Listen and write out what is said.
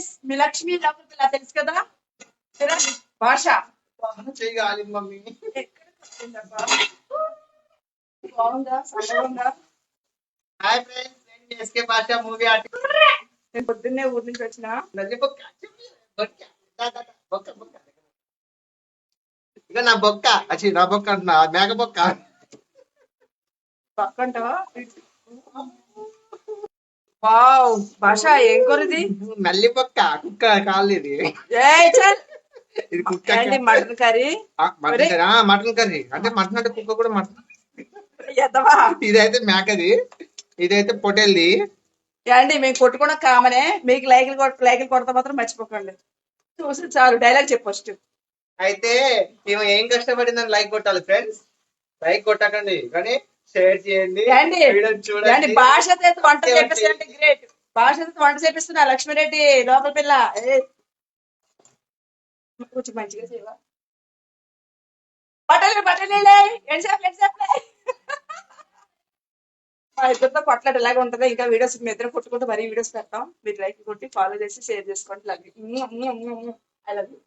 Friends మీ లక్ష్మి పిల్ల తెలుసు కదా? భాష. చేయాలి మమ్మీ? బాగుందా? హాయ్ ఫ్రెండ్స్ నేను ఎస్కే భాష మూవీ ఆర్టిస్ట్ నేను పొద్దున్నే ఊరి నుంచి వచ్చిన. ఇక నా బొక్క. అచ్చి నా బొక్క అంటున్నా. మేక బొక్క. పక్కంటావా వావ్ భాష ఏం కూరది? నల్లి బొక్క కుక్క కాళ్ళు ఇది కుక్క మటన్ కర్రీ? మటన్ కర్రీ అంటే మటన్ అంటే కుక్క కూడా మటన్. ఇదైతే మేకది. ఇదైతే పొటేల్ది. ఏండి మేము కొట్టుకున్న కామనే మీకు లైకులు లైకులు కొడతా మాత్రం మర్చిపోకండి. చూసి చాలు డైలాగ్ చెప్పు ఫస్ట్. అయితే ఈమె ఏం కష్టపడిందని లైక్ కొట్టాలి ఫ్రెండ్స్? లైక్ కొట్టకండి. కానీ షేర్ చేయండి. చూడండి. భాష చేతి వంట చేపిస్తుంటే గ్రేట్? భాష చేతి వంట చేపిస్తున్నా లక్ష్మీరెడ్డి లోపల పిల్ల. ఏ. కొంచెం మంచిగా చేయవా? బట్టలు బట్టలు ఎంతసేపు ఎంతసేపు మా ఇద్దరితో కొట్లాట ఎలాగ ఉంటుందో. ఇంకా వీడియోస్ మీ ఇద్దరు కొట్టుకుంటూ మరీ వీడియోస్ పెడతాం. మీరు లైక్ కొట్టి ఫాలో చేసి షేర్ చేసుకోండి. I love you